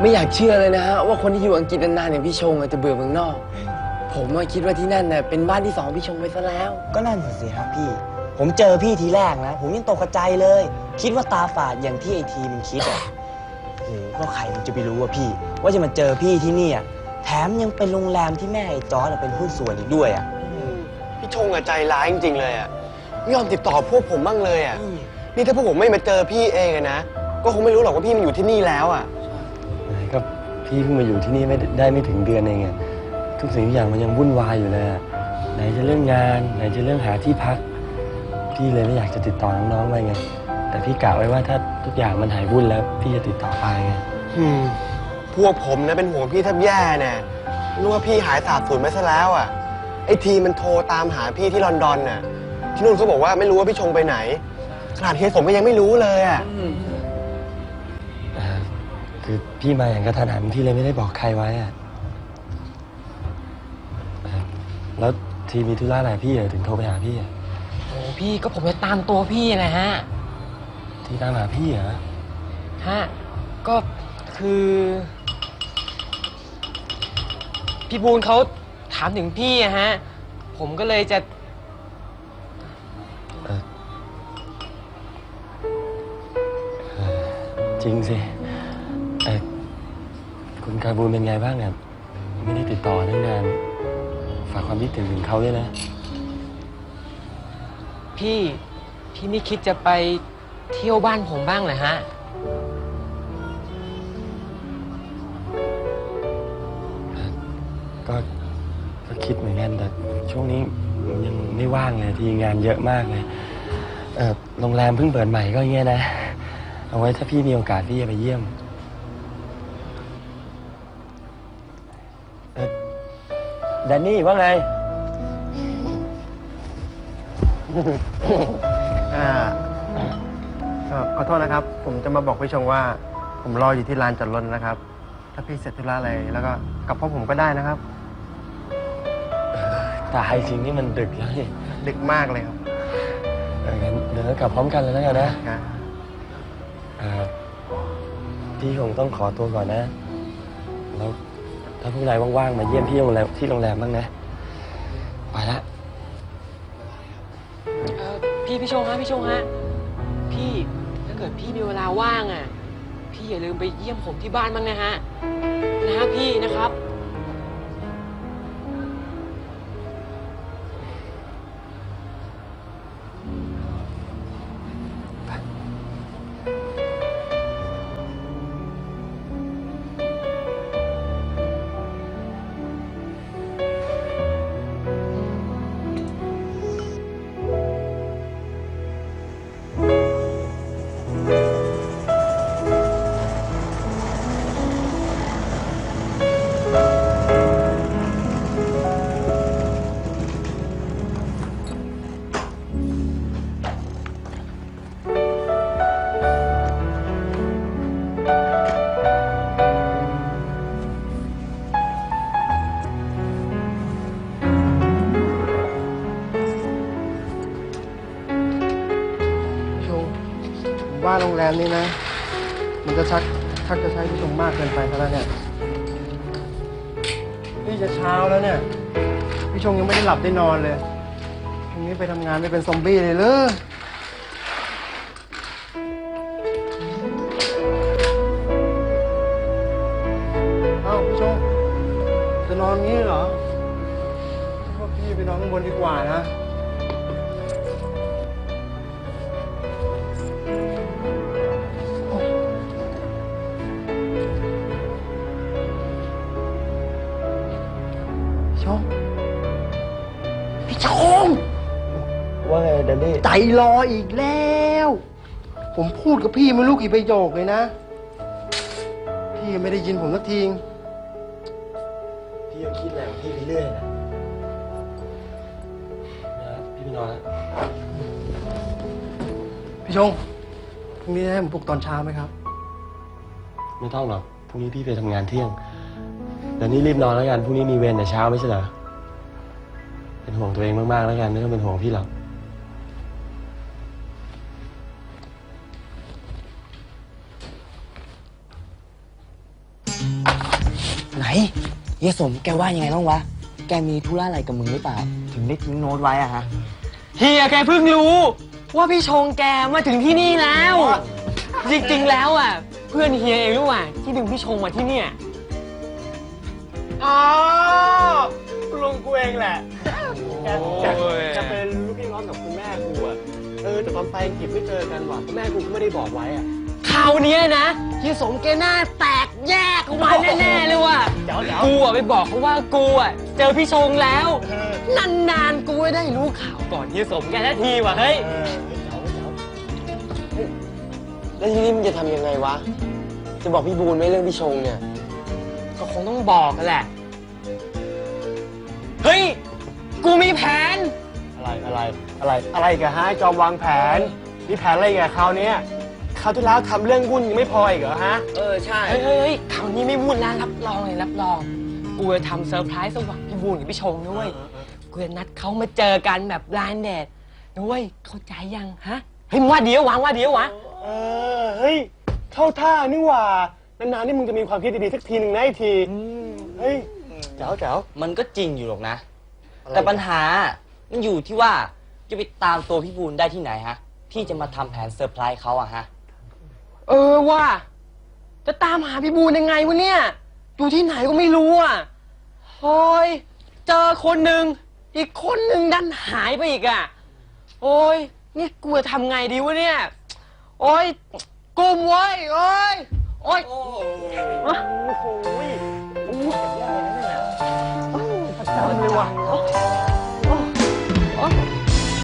ไม่อยากเชื่อเลยนะฮะว่าคนที่อยู่อังกฤษนานๆอย่างพี่ชงอะจะเบื่อเมืองนอก ผมอะคิดว่าที่นั่นน่ะเป็นบ้านที่สองของพี่ชงไปซะแล้ว ก็นั่นสิครับพี่ ผมเจอพี่ทีแรกนะ ผมยังตกใจเลย คิดว่าตาฝาดอย่างที่ไอทีมันคิดอะโอ้โหก็ใครมันจะไปรู้ว่าพี่ ว่าจะมาเจอพี่ที่นี่อะแถมยังเป็นโรงแรมที่แม่ไอ้จอร์ดอะเป็นหุ้นส่วนอีกด้วยอะ พี่ชงอะใจร้ายจริงๆเลยอะไม่ยอมติดต่อพวกผมบ้างเลยอะนี่ถ้าพวกผมไม่มาเจอพี่เองอะนะก็คงไม่รู้หรอกว่าพี่มันอยู่ที่นี่แล้วอะก็ พี่เพิ่งมาอยู่ที่นี่ไม่ได้ได้ไม่ถึงเดือนเองอะทุกสิ่งทุกอย่างมันยังวุ่นวายอยู่เลยอะไหนจะเรื่องงาน ไหนจะเรื่องหาที่พัก พี่เลยไม่อยากจะติดต่อน้องๆไปไง แต่พี่กะไว้ว่าถ้าทุกอย่างมันหายวุ่นแล้ว พี่จะติดต่อไปไงอืมพวกผมนะเป็นห่วงพี่แทบแย่แน่นึกว่าพี่หายสาบสูญไปซะแล้วอะไอทีมันโทรตามหาพี่ที่ลอนดอนน่ะ ที่นู่นเขาบอกว่าไม่รู้ว่าพี่ชงไปไหน ขนาดเฮียสมก็ยังไม่รู้เลยอะเอ่อ คือพี่มาอย่างกระทันหันพี่เลยไม่ได้บอกใครไว้อะเอ่อแล้วทีมีธุระอะไรพี่เหรอถึงโทรไปหาพี่อะโอ้พี่ก็ผมจะตามตัวพี่นะฮะ ที่ตามหาพี่เหรอฮะ ก็คือ พี่บูนเขาถามถึงพี่อะฮะ ผมก็เลยจะ เอ่อเอ่อจริงสิเอ่อคุณการบูนเป็นไงบ้างเนี่ยไม่ได้ติดต่อตั้งนาน ฝากความคิดถึงถึงเขาด้วยนะ พี่ พี่ไม่คิดจะไปเที่ยวบ้านผมบ้างเหรอฮะ ก็ก็คิดเหมือนกันแต่ช่วงนี้ยังไม่ว่างเลยทีงานเยอะมากเลยเออโรงแรมเพิ่งเปิดใหม่ก็อย่างเงี้ยนะ เอาไว้ถ้าพี่มีโอกาสพี่จะไปเยี่ยม แดนนี่ว่าไง อ่าเอ่อขอโทษนะครับ ผมจะมาบอกพี่ชงว่า ผมรออยู่ที่ลานจอดรถนะครับ ถ้าพี่เสร็จธุระอะไรแล้วก็กลับพร้อมผมก็ได้นะครับ ตายจริงนี่มันดึกแล้วนี่ดึกมากเลยครับเอองั้นเดี๋ยวเรากลับพร้อมกันเลยแล้วกันนะนะเอ่อพี่คงต้องขอตัวก่อนนะ แล้ว ถ้าพวกนายว่างๆ มาเยี่ยมพี่โรงแรมที่โรงแรมบ้างนะ ไปละเออพี่พี่ชงฮะพี่ชงฮะพี่ถ้าเกิดพี่มีเวลาว่างอะ พี่อย่าลืมไปเยี่ยมผมที่บ้านบ้างนะฮะนะฮะพี่นะครับ ผมว่าโรงแรมนี้นะ มันจะชักชักจะใช้พี่ชงมากเกินไปแล้วเนี่ย นี่จะเช้าแล้วเนี่ย พี่ชงยังไม่ได้หลับได้นอนเลยพรุ่งนี้ไปทำงานไม่เป็นซอมบี้เลยเลยเอ้าพี่ชงจะนอนงี้เหรอพวกพี่ไปนอนข้างบนดีกว่านะ ชงพี่ชงว่าไงแดนนี่ใจรออีกแล้ว ผมพูดกับพี่ไม่รู้กี่ประโยคเลยนะ พี่ยังไม่ได้ยินผมสักทีพี่ก็คิดอะไรของพี่ไปเรื่อยนะนะพี่ไปนอนแล้วพี่ชงพรุ่งนี้ให้ผมปลุกตอนเช้าไหมครับ ไม่ต้องหรอกพรุ่งนี้พี่ไปทำงานเที่ยง แดนนี่รีบนอนแล้วกันพรุ่งนี้มีเวรแต่เช้าไม่ใช่เหรอเป็นห่วงตัวเองมากๆแล้วกันไม่ต้องเป็นห่วงพี่หรอกไหนเฮียสมแกว่ายังไงบ้างวะ แกมีธุระอะไรกับมึงหรือเปล่า ถึงได้ทิ้งโน้ตไว้อะฮะเฮียแกเพิ่งรู้ว่าพี่ชงแกมาถึงที่นี่แล้ว จริงๆแล้วอะ เพื่อนเฮียเองรู้ว่าที่ดึงพี่ชงมาที่เนี่ย อ๋อลุงกูเองแหละแกโอ้แกยจะเป็นลูกพี่น้องกับคุณแม่กูอะเออแต่ตอนไปอังกฤษไม่เจอกันว่ะคุณแม่กูก็ไม่ได้บอกไว้อะคราวเนี้ยนะเฮียสมแกหน้าแตกแยกออกมาแน่ๆเลยว่ะเดี๋ยวเดี๋ยวกูอะไปบอกเขาว่ากูอะเจอพี่ชงแล้วนานๆกูจะได้รู้ข่าวก่อนเฮียสมแกนาทีว่ะเฮ้ยแล้วทีนี้มึงจะทำยังไงวะ จะบอกพี่บูนไหมเรื่องพี่ชงเนี่ยก็ค งต้องบอกกันแหละ เฮ้ย กูมีแผน อะไรอะไรอะไรอะไรกันฮะจอมวางแผนมีแผนอะไรกับคราวเนี้ยคราวที่แล้วทำเรื่องวุ่นยังไม่พออีกเหรอฮะ เออ ใช่ เฮ้ยเฮ้ยเฮ้ยคราวนี้ไม่วุ่นแล้วรับรองเลยรับรอง กูจะทำเซอร์ไพรส์สว่างพี่บูนกับพี่ชงด้วยกูจะนัดเขามาเจอกันแบบบลายแดดด้วยเข้าใจยังฮะ เฮ้ยมึงว่าเดียววางว่าเดียววะ เออเฮ้ยเข้าท่านี่หว่า นานๆนี่มึงจะมีความคิดดีๆสักทีหนึ่งนะไอ้ทีเฮ้ยแจ๋วแจ๋วมันก็จริงอยู่หรอกนะ แต่ปัญหามันอยู่ที่ว่าจะไปตามตัวพี่บูนได้ที่ไหนฮะ ที่จะมาทำแผนเซอร์ไพรส์เขาอะฮะ เออว่า จะตามหาพี่บูนยังไงวะเนี่ยอยู่ที่ไหนก็ไม่รู้อะโอ้ยเจอคนหนึ่งอีกคนหนึ่งดันหายไปอีกอะ โอ้ยเนี่ยกูจะทำไงดีวะเนี่ย โอ้ยกลุ่มไว้ยโอ้ย โอ้ยอะโอ้โหอู้ยแย่เลยเนี่ยประจำเลยว่ะ